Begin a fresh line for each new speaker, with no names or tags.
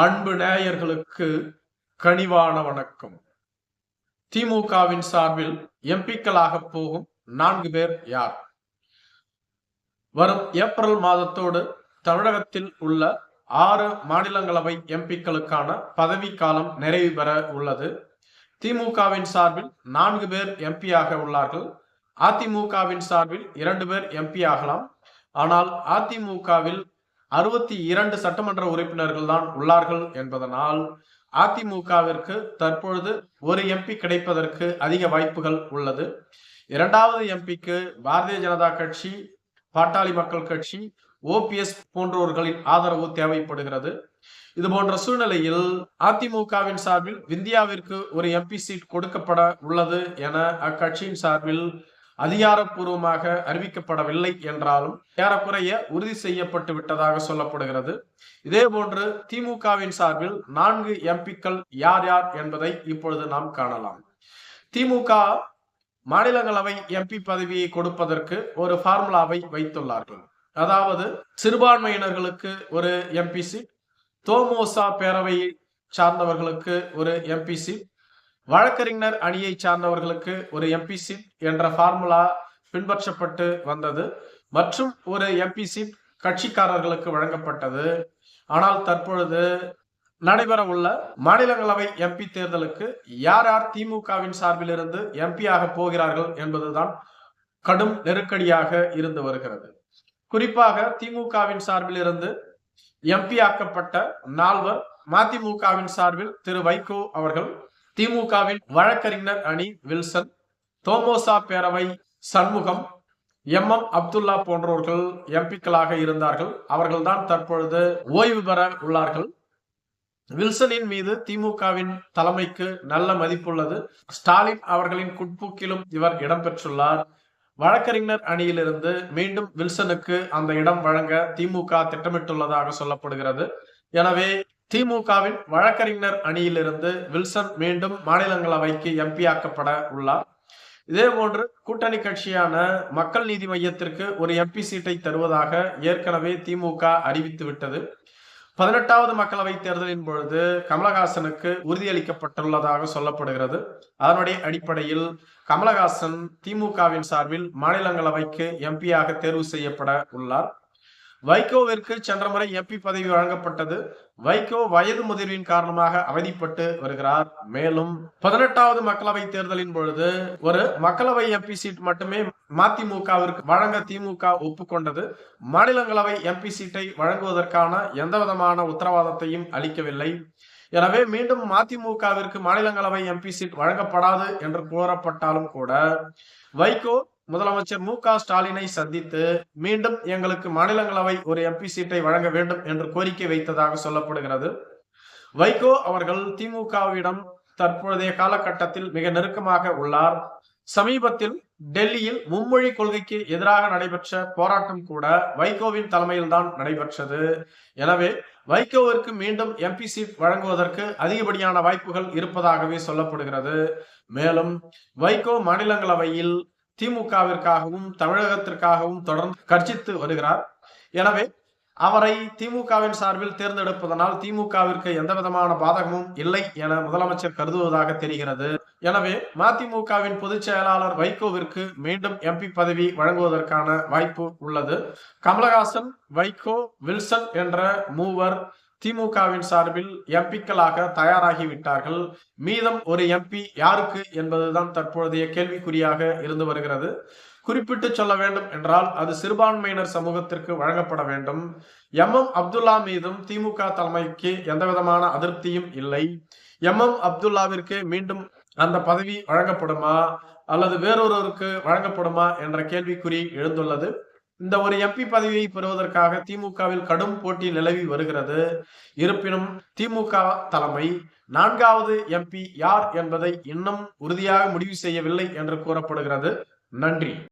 அன்பு நேயர்களுக்கு கனிவான வணக்கம். திமுகவின் சார்பில் எம்பிக்களாக போகும் நான்கு பேர் யார்? வரும் ஏப்ரல் மாதத்தோடு தமிழகத்தில் உள்ள ஆறு மாநிலங்களவை எம்பிக்களுக்கான பதவி காலம் நிறைவு பெற உள்ளது. திமுகவின் சார்பில் நான்கு பேர் எம்பியாக உள்ளார்கள். அதிமுகவின் சார்பில் இரண்டு பேர் எம்பி ஆகலாம். ஆனால் அதிமுகவில் அறுபத்தி இரண்டு சட்டமன்ற உறுப்பினர்கள் தான் உள்ளார்கள் என்பதனால் அதிமுகவிற்கு தற்பொழுது ஒரு எம்பி கிடைப்பதற்கு அதிக வாய்ப்புகள் உள்ளது. இரண்டாவது எம்பிக்கு பாரதிய ஜனதா கட்சி பாட்டாளி மக்கள் கட்சி ஓபிஎஸ் போன்றவர்களின் ஆதரவு தேவைப்படுகிறது. இது போன்ற சூழ்நிலையில் அதிமுகவின் சார்பில் விந்தியாவிற்கு ஒரு எம்பி சீட் கொடுக்கப்பட உள்ளது என அக்கட்சியின் சார்பில் அதிகாரப்பூர்வமாக அறிவிக்கப்படவில்லை என்றாலும் ஏறக்குறைய உறுதி செய்யப்பட்டு விட்டதாக சொல்லப்படுகிறது. இதே போன்று திமுகவின் சார்பில் நான்கு எம்பிக்கள் யார் யார் என்பதை இப்பொழுது நாம் காணலாம். திமுக மாநிலங்களவை எம்பி பதவியை கொடுப்பதற்கு ஒரு ஃபார்முலாவை வைத்துள்ளார்கள். அதாவது சிறுபான்மையினர்களுக்கு ஒரு எம்பி சீட் தோமோசா பேரவையை சார்ந்தவர்களுக்கு ஒரு எம்பி சீட் வழக்கறிஞர் அணியை சார்ந்தவர்களுக்கு ஒரு எம்பி சீட் என்ற ஃபார்முலா பின்பற்றப்பட்டு வந்தது மற்றும் ஒரு எம்பி சீட் கட்சிக்காரர்களுக்கு வழங்கப்பட்டது. ஆனால் தற்பொழுது நடைபெற உள்ள மாநிலங்களவை எம்பி தேர்தலுக்கு யார் யார் திமுகவின் சார்பில் இருந்து எம்பியாக போகிறார்கள் என்பதுதான் கடும் நெருக்கடியாக இருந்து வருகிறது. குறிப்பாக திமுகவின் சார்பில் இருந்து எம்பி ஆக்கப்பட்ட நால்வர் மதிமுகவின் சார்பில் திரு வைகோ அவர்கள் திமுகவின் வழக்கறிஞர் அணி வில்சன் தோமோசா பேரவை சண்முகம் எம் எம் அப்துல்லா போன்றவர்கள் எம்பிக்களாக இருந்தார்கள். அவர்கள்தான் தற்பொழுது ஓய்வு பெற உள்ளார்கள். வில்சனின் மீது திமுகவின் தலைமைக்கு நல்ல மதிப்புள்ளது. ஸ்டாலின் அவர்களின் குட்புக்கிலும் இவர் இடம்பெற்றுள்ளார். வழக்கறிஞர் அணியிலிருந்து மீண்டும் வில்சனுக்கு அந்த இடம் வழங்க திமுக திட்டமிட்டுள்ளதாக சொல்லப்படுகிறது. எனவே திமுகவின் வழக்கறிஞர் அணியிலிருந்து வில்சன் மீண்டும் மாநிலங்களவைக்கு எம்பி ஆக்கப்பட உள்ளார். இதே போன்று கூட்டணி கட்சியான மக்கள் நீதி மையத்திற்கு ஒரு எம்பி சீட்டை தருவதாக ஏற்கனவே திமுக அறிவித்து விட்டது. பதினெட்டாவது மக்களவை தேர்தலின் பொழுது கமலஹாசனுக்கு உறுதியளிக்கப்பட்டுள்ளதாக சொல்லப்படுகிறது. அதனுடைய அடிப்படையில் கமலஹாசன் திமுகவின் சார்பில் மாநிலங்களவைக்கு எம்பியாக தேர்வு செய்யப்பட உள்ளார். வைகோவிற்கு சென்ற முறை எம்பி பதவி வழங்கப்பட்டது. வைகோ வயது முதிர்வின் காரணமாக அவதிப்பட்டு வருகிறார். மேலும் பதினெட்டாவது மக்களவை தேர்தலின் பொழுது ஒரு மக்களவை எம்பி சீட் மட்டுமே மதிமுகவிற்கு வழங்க திமுக ஒப்புக்கொண்டது. மாநிலங்களவை எம்பி சீட்டை வழங்குவதற்கான எந்த விதமான உத்தரவாதத்தையும் அளிக்கவில்லை. எனவே மீண்டும் மதிமுகவிற்கு மாநிலங்களவை எம்பி சீட் வழங்கப்படாது என்று கூறப்பட்டாலும் கூட வைகோ முதலமைச்சர் மு க ஸ்டாலினை சந்தித்து மீண்டும் எங்களுக்கு மாநிலங்களவை ஒரு எம்பி சீட்டை வழங்க வேண்டும் என்று கோரிக்கை வைத்ததாக சொல்லப்படுகிறது. வைகோ அவர்கள் திமுகவிடம் தற்போதைய காலகட்டத்தில் மிக நெருக்கமாக உள்ளார். சமீபத்தில் டெல்லியில் மும்மொழி கொள்கைக்கு எதிராக நடைபெற்ற போராட்டம் கூட வைகோவின் தலைமையில் தான் நடைபெற்றது. எனவே வைகோவிற்கு மீண்டும் எம்பி சீட் வழங்குவதற்கு அதிகப்படியான வாய்ப்புகள் இருப்பதாகவே சொல்லப்படுகிறது. மேலும் வைகோ மாநிலங்களவையில் திமுகவிற்காகவும் தமிழகத்திற்காகவும் தொடர்ந்து கர்ஜித்து வருகிறார். எனவே அவரை திமுகவின் சார்பில் தேர்ந்தெடுப்பதனால் திமுகவிற்கு எந்த விதமான பாதகமும் இல்லை என முதலமைச்சர் கருதுவதாக தெரிகிறது. எனவே மதிமுகவின் பொதுச் செயலாளர் வைகோவிற்கு மீண்டும் எம்பி பதவி வழங்குவதற்கான வாய்ப்பு உள்ளது. கமலஹாசன் வைகோ வில்சன் என்ற மூவர் திமுகவின் சார்பில் எம்பிக்களாக தயாராகிவிட்டார்கள். மீதம் ஒரு எம்பி யாருக்கு என்பதுதான் தற்போதைய கேள்விக்குறியாக இருந்து வருகிறது. குறிப்பிட்டு சொல்ல வேண்டும் என்றால் அது சிறுபான்மையினர் சமூகத்திற்கு வழங்கப்பட வேண்டும். எம். எம். அப்துல்லா மீதும் திமுக தலைமைக்கு எந்த விதமான அதிருப்தியும் இல்லை. எம். எம். அப்துல்லாவிற்கு மீண்டும் அந்த பதவி வழங்கப்படுமா? அல்லது வேறொருவருக்கு வழங்கப்படுமா? என்ற கேள்விக்குறி எழுந்துள்ளது. இந்த ஒரு எம்பி பதவியை பெறுவதற்காக திமுகவில் கடும் போட்டி நிலவி வருகிறது. இருப்பினும் திமுக தலைமை நான்காவது எம்பி யார் என்பதை இன்னும் உறுதியாக முடிவு செய்யவில்லை என்று கூறப்படுகிறது. நன்றி.